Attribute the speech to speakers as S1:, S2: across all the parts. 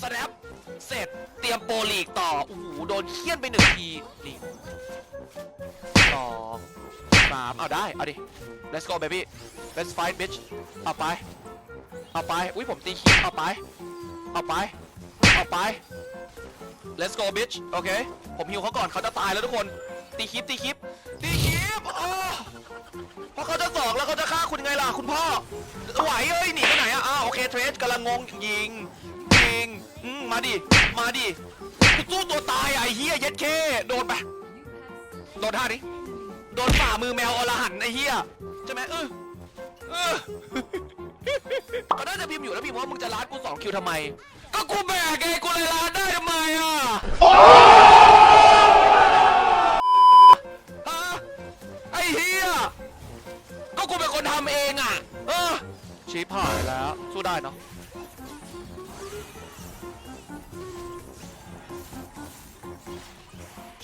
S1: สแนปเสร็จ เตรียมโปรลีกต่อ โอ้โห โดนเคี่ยนไปหนึ่งทีนี่สองสามเอาได้ เอาดิ let's go baby let's fight bitch เอาไป เอาไป อุ้ยผมตีคีบเอาไป เอาไป เอาไป let's go bitch โอเค ผมฮิวเขาก่อนเขาจะตายแล้วทุกคน ตีคลิป ตีคลิป ตีคลิปโอ้เพราะเขาจะสองแล้วเขาจะฆ่าคุณไงล่ะ คุณพ่อไหวเอ้ย หนีไปไหนอะอ้าวโอเค เทรสกำลังงงยิง องอืมมาดิ มาดิกูสู้ตัวตายไอ้เฮียเย็ดเค โดนไป โดนท่าดิโดนฝ่ามือแมวอลหันไอ้เฮียใช่ไหมเออเออ ก็น่าจะพิมพ์อยู่แล้วพิมพ์ว่ามึงจะล้านกูสองคิวทำไม ก็กูแบกไงกูเลยล้านได้ทำไมอะ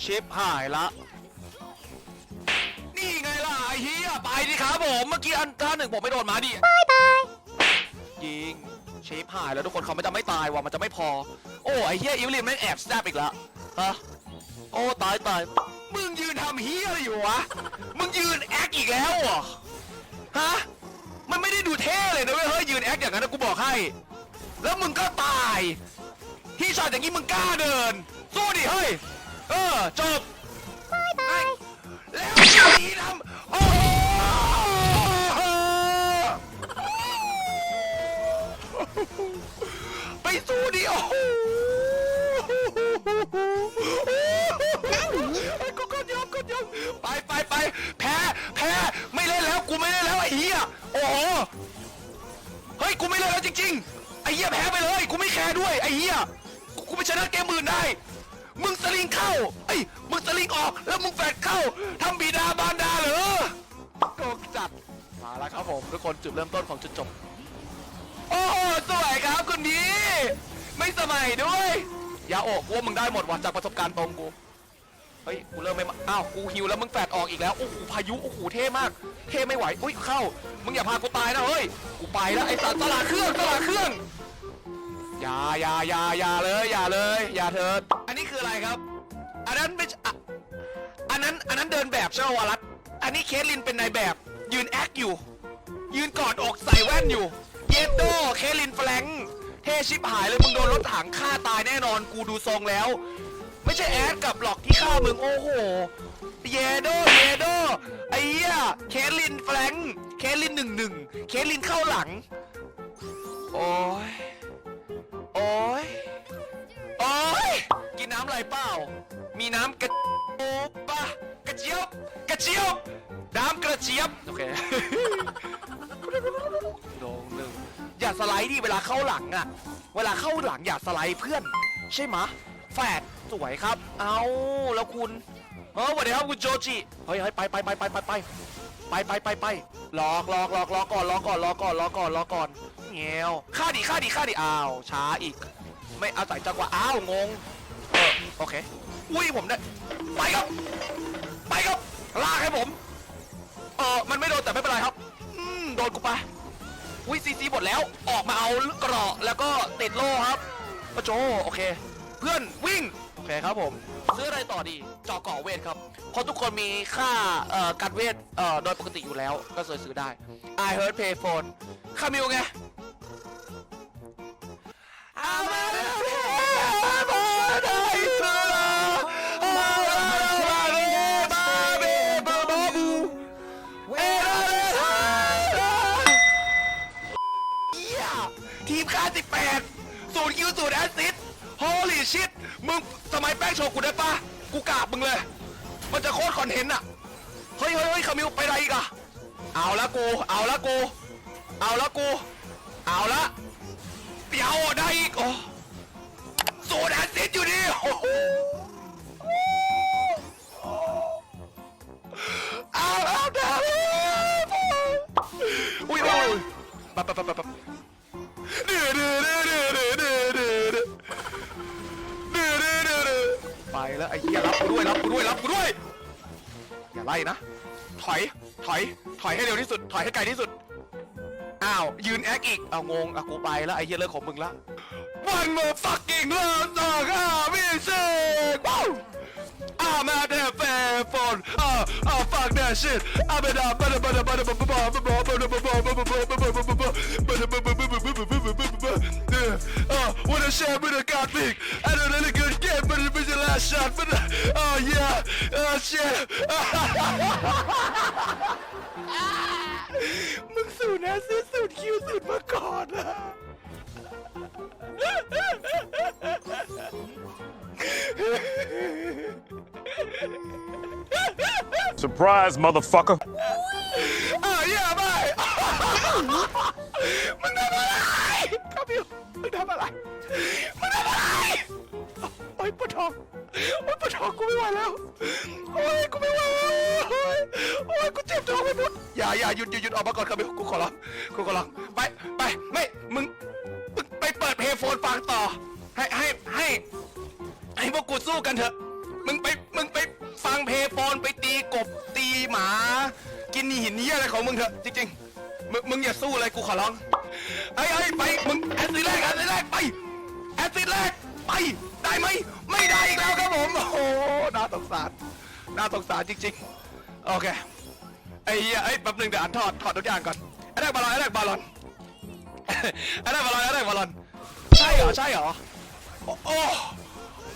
S1: ชิปหายละ นี่ไงล่ะไอ้เฮียไปดิครับผมเมื่อกี้อันท่าหนึ่งผมไม่โดนมาดิบายบายยิงเชฟหายแล้วทุกคนเขาไม่จะไม่ตายว่ะมันจะไม่พอ โอ้ไอ้เฮียอิวลิมแม่งแอบแซบอีกแล้วฮะโอ้ตายตายมึงยืนทำเฮียอะไรอยู่วะมึงยืนแอคอีกแล้วเหรอฮะมันไม่ได้ดูเท่เลยนะเว้ยเฮ้ยยืนแอคอย่างนั้นนะกูบอกให้ แล้วมึงก็ตายที่ช็อตอย่างนี้มึงกล้าเดินสู้ดิเฮ้ย เออจบแล้วสีดำโอ้โหไปสู้ดิโอ้โหกดกดยอมกดยอมไปไปไปแพ้แพ้ไม่เล่นแล้วกูไม่เล่นแล้วไอ้เหี้ยโอ้โหเฮ้ยกูไม่เล่นแล้วจริงๆไอ้เหี้ยแพ้ไปเลยกูไม่แคร์ด้วยไอ้เหี้ยกูกูไปชนะเกมอื่นได้ มึงสลิงเข้าไอ้ยมึงสลิงออกแล้วมึงแฟดเข้าทำบีดาบานดาเหรอโกงจัดมาแล้วครับผมทุกคนจุดเริ่มต้นของจุดจบ โอ้โหสวยครับคุณพี่ไม่สมัยด้วยอย่าโอกกูว่ามึงได้หมดว่ะจากประสบการณ์ตรงกูเฮ้ยกูเริ่มไม่มาอ้าวกูฮิวแล้วมึงแฟดออกอีกแล้วโอ้โหพายุโอ้โหเท่มาก เท่ไม่ไหวอุ้ยเข้า มึงอย่าพากูตายนะเฮ้ยกูไปแล้วไอ้สัตว์สลาเครื่องสลาเครื่องอย่าอย่าอย่าอย่าเลยอย่าเลยอย่าเถิด ออะไรครับ อันนั้นไม่ใช่อะอันนั้นอันนั้นเดินแบบใช่ไหมวรัตอันนี้เคสลินเป็นนายแบบ ยืนแอคอยู่ ยืนกอดอกใส่แว่นอยู่เยโดเคสลินแฟลงก์เทชิบหายเลยมึงโดนรถถังฆ่าตายแน่นอนกูดูทรงแล้ว ไม่ใช่แอดกับหลอกที่ฆ่ามึงโอ้โหเยโดเยโดไอ้เหี้ยเคสลินแฟลงก์เคสลินหนึ่งหนึ่งเคสลินเข้าหลัง โอ้ยโอ้ยำอะไรเปล่า มีน้ำกระปูปะกระเจี๊ยบกระเจี๊ยบน้ำกระเจี๊ยบโอเคโดงหนึ่งอย่าสไลด์ดิเวลาเข้าหลังอะเวลาเข้าหลังอย่าสไลด์เพื่อน ใช่ไหมะแฝดสวยครับ เอาแล้วคุณเออสวัสดีครับคุณโจจิเฮ้ยเฮ้ยไปไปไปไปไปไปไปไปไปไปรอรอรอรอก่อนรอก่อนรอก่อนรอก่อนรอก่อนเงี้ยวฆ่าดิฆ่าดิฆ่าดิอ้าวช้าอีก ไม่อาศัยจังหวะอ้าวงงเออ โอเค อุ้ยผมได้ ไปครับ ไปครับ ลากให้ผม เออมันไม่โดนแต่ไม่เป็นไรครับ อืมโดนกูไปอุ้ยซีซีหมดแล้ว ออกมาเอาเกราะแล้วก็ติดโล่ครับปะโจ โอเค เพื่อนวิ่ง โอเคครับผม ซื้ออะไรต่อดีจาะเกาะเวทครับ เพราะทุกคนมีค่าเอ่อการเวทเอ่อโดยปกติอยู่แล้ว ก็ซื้อซื้อได้ I heard pay phone คามิวไงเอามาแล้ว มึงสมัยแป้งโชว์กูได้ปะกูกราบมึงเลย มันจะโคตรคอนเทนต์อะเฮ้ยเฮ้ยเฮ้ยคามิวไปไหนอีกอะเอาละกู เอาละกู เอาละกู เอาละเดี๋ยวได้อีกโอ้ศูนย์แอซิสอยู่ดิโอ้โหเอาแล้วเดี๋ยวอุ้ยอุ้ยปั๊บปั๊บปั๊บปั๊ รับกูด้วยรับกูด้วยรับกูด้วย อย่าไล่นะ ถอย ถอย ถอยให้เร็วที่สุด ถอยให้ไกลที่สุด อ้าว ยืนแอคอีกเอางงอะกูไปแล้วไอ้เหี้ยเลิกของมึงละ one more fucking love song ah music wow I'm at the fair phone ah ah fuck that shit I'm at the butter butter butter butter butter butter butter uh, what a shame with a god thing. I don't really good game, but it was the last shot. But uh, oh yeah, oh shit. มึงสูตรนะซื้อสูตรคิวสูตรมาก่อนอะ
S2: Surprise, motherfucker.
S1: อ่าเยี่ยมไปมึงทำอะไรครับพี่มึงทำอะไรมึงทำอะไรโองโอ๊ยปวดท้องกูไม่ไหวแล้วโอ๊ยกูไม่ไหวแล้วโอ๊ยโอ๊ยกูเจ็บท้องไปหมดอย่าอย่าหยุดหยุดหยุดออกมาก่อนครับพี่กูขอร้องกูขอร้องไปไปไม่มึงมึงไปเปิดเพลงโฟนฟังต่อ ให้ให้ให้ให้พวกกูสู้กันเถอะ มึงไปมึงไปฟังเพลงโฟนไปตีกบตีหมา กินหินนี่อะไรของมึงเถอะจริงๆมึงมึงอย่าสู้เลยกูขอร้องไอ้ไอ้ยไปมึงแอสซิดแรกแอสซิดแรกไปแอสซิดแรกไป ได้ไหมไม่ได้อีกแล้วครับผมโอ้โหน่าสงสารน่าสงสารจริงๆโอเคไอ้เหี้ยไอ้แป๊บหนึงเดี๋ยวอ่านถอดถอดทุกอย่างก่อนไอ้แรกบอลลอนไอ้แรกบอลลอนไอ้แรกบอลลอนแรกบอลลอนใช่เหรอใช่เหรอโอ้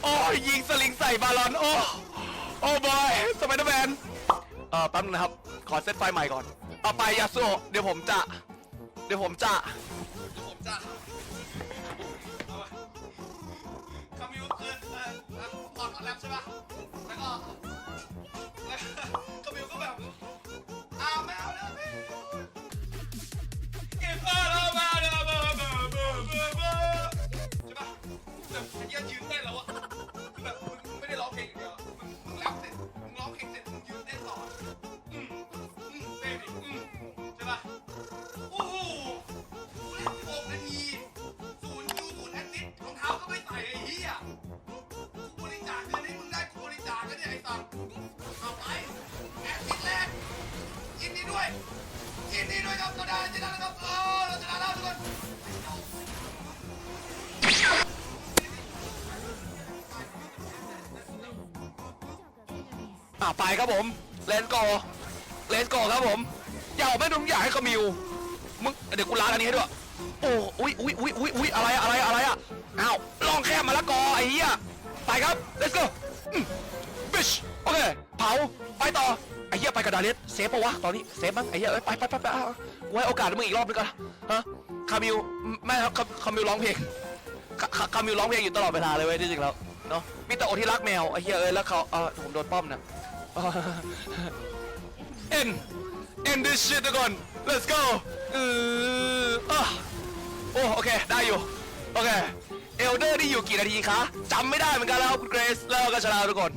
S1: โอ้ยิงสลิงใส่บอลลอนโอ้โอ้บอยสไปเดอร์แมนเออแป๊บนึงนะครับขอเซตไฟใหม่ก่อนเอาไปยาสุโอเดี๋ยวผมจะเดี๋ยวผมจะ บิวคือเอ่อเอ่อถอดออนแรปใช่ปะแล้วก็แล้วก็มิวก็แบบอ้าวไม่เอาแล้วพี่เก็บเอาแล้ว ด้วยยินดีด้วยครับเราได้ชนะแล้วครับเออเราชนะแล้วทุกคนอะไปครับผมเลนโกเลนโกครับผมอย่าออกไม่ต้องอยากให้ขมิวมึงเดี๋ยวกูล้างอันนี้ให้ด้วยโอ้อุ้ยอุ้ยอุ้ยอุ้ยอุ้ยอะไรอะอะไรอะอะไรอะอ้าวลองแค่มะละกอไอ้เหี้ยไปครับ let's go บิชโอเคเผา ไปต่อไอ้เหี้ยไปกระดาเลสเซฟปะวะตอนนี้เซฟมั้งไอ้เหี้ยเอ้ยไปไปไปไปเอากูให้โอกาสมึงอีกรอบนึงก่อนฮะคามิวไม่ครับคาคามิวร้องเพลงคาคาคามิวร้องเพลงอยู่ตลอดเวลาเลยเว้ยที่จริงแล้วเนาะมีแต่โอที่รักแมวไอ้เหี้ยเอ้ยแล้วเขาเออผมโดนป้อมนะ end end this shit ทุกคน let's go อืออะโอ้โอเคได้อยู่โอเคเอลเดอร์นี่อยู่กี่นาทีคะจำไม่ได้เหมือนกันแล้วครับคุณเกรซแล้วก็ชนะทุกคน